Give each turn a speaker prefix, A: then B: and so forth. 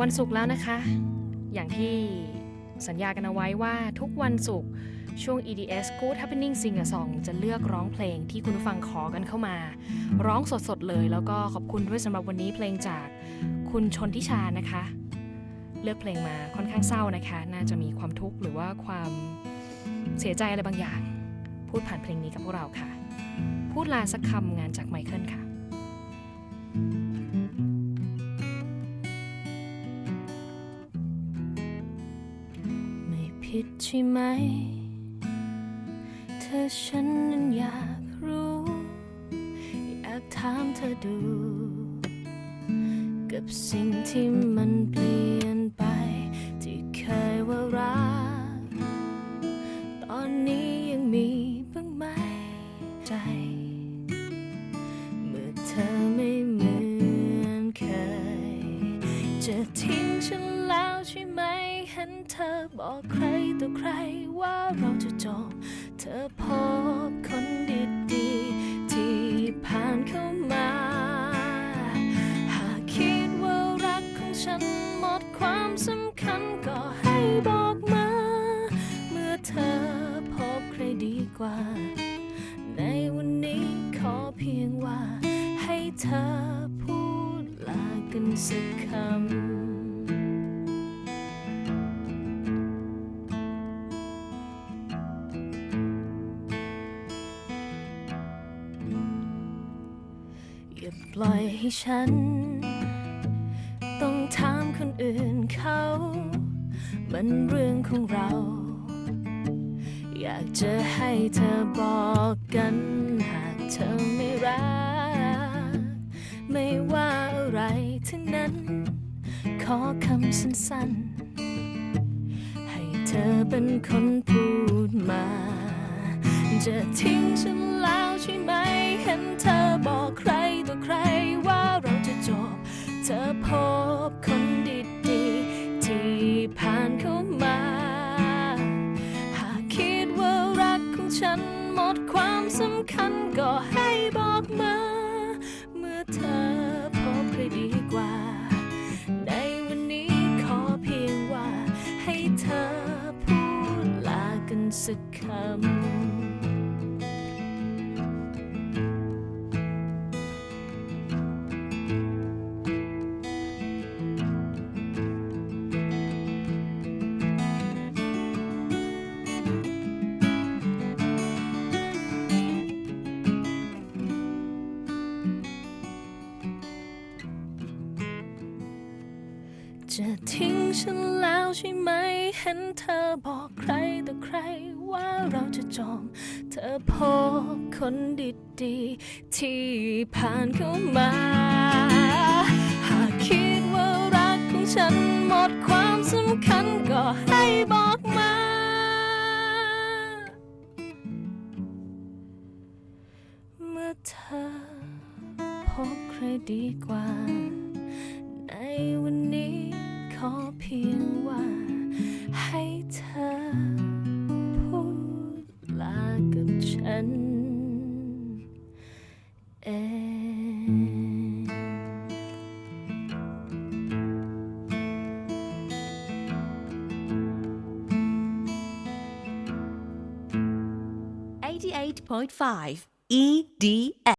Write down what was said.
A: วันศุกร์แล้วนะคะ อย่างที่สัญญากันเอาไว้ว่าทุกวันศุกร์ช่วง EDS Good Happening Sing a Song จะเลือกร้องเพลงที่คุณฟังขอกันเข้ามา ร้องสดๆเลย แล้วก็ขอบคุณด้วยสำหรับวันนี้เพลงจากคุณชนทิชานะคะ เลือกเพลงมาค่อนข้างเศร้านะคะ น่าจะมีความทุกข์หรือว่าความเสียใจอะไรบางอย่าง พูดผ่านเพลงนี้กับพวกเราค่ะ พูดลาสักคำงานจากไมเคิลค่ะ ผิดใช่ไหม เธอฉันนั้นอยากรู้ อยากถามเธอดู กับสิ่งที่มันเปลี่ยนไป ห็นเธอบอกใครต่อใครว่าเราจะจบ เธอพบคนดีๆที่ผ่านเข้ามา หากคิดว่ารักของฉันหมดความสำคัญก็ให้บอกมา เมื่อเธอพบใครดีกว่า ในวันนี้ขอเพียงว่า ให้เธอพูดลากันสักคำ อย่าปล่อยให้ฉัน ต้องถามคนอื่นเขา มันเรื่องของเรา อยากจะให้เธอบอกกัน หากเธอไม่รัก ไม่ว่าอะไรทั้งนั้น ขอคำสั้นๆ ให้เธอเป็นคนพูดมา จะทิ้งฉันแล้วใช่ไหม ธอพบคนดีๆ ที่ผ่านเข้ามา หากคิดว่ารักของฉันหมดความสำคัญก็ให้บอกมา เมื่อเธอพบใครดีกว่า ในวันนี้ขอเพียงว่า ให้เธอพูดลากันสักคำ จะทิ้งฉันแล้วใช่ไหม เห็นเธอบอกใครต่อใครว่าเราจะจบเธอพบคนดีๆ ที่ผ่านเข้ามา หากคิดว่ารักของฉันหมดความสำคัญก็ให้บอกมา เมื่อเธอพบใครดีกว่า ในวันนี้ ขอเพียงว่าให้เธอพูดลากับฉันเอง
B: 88.5 EDS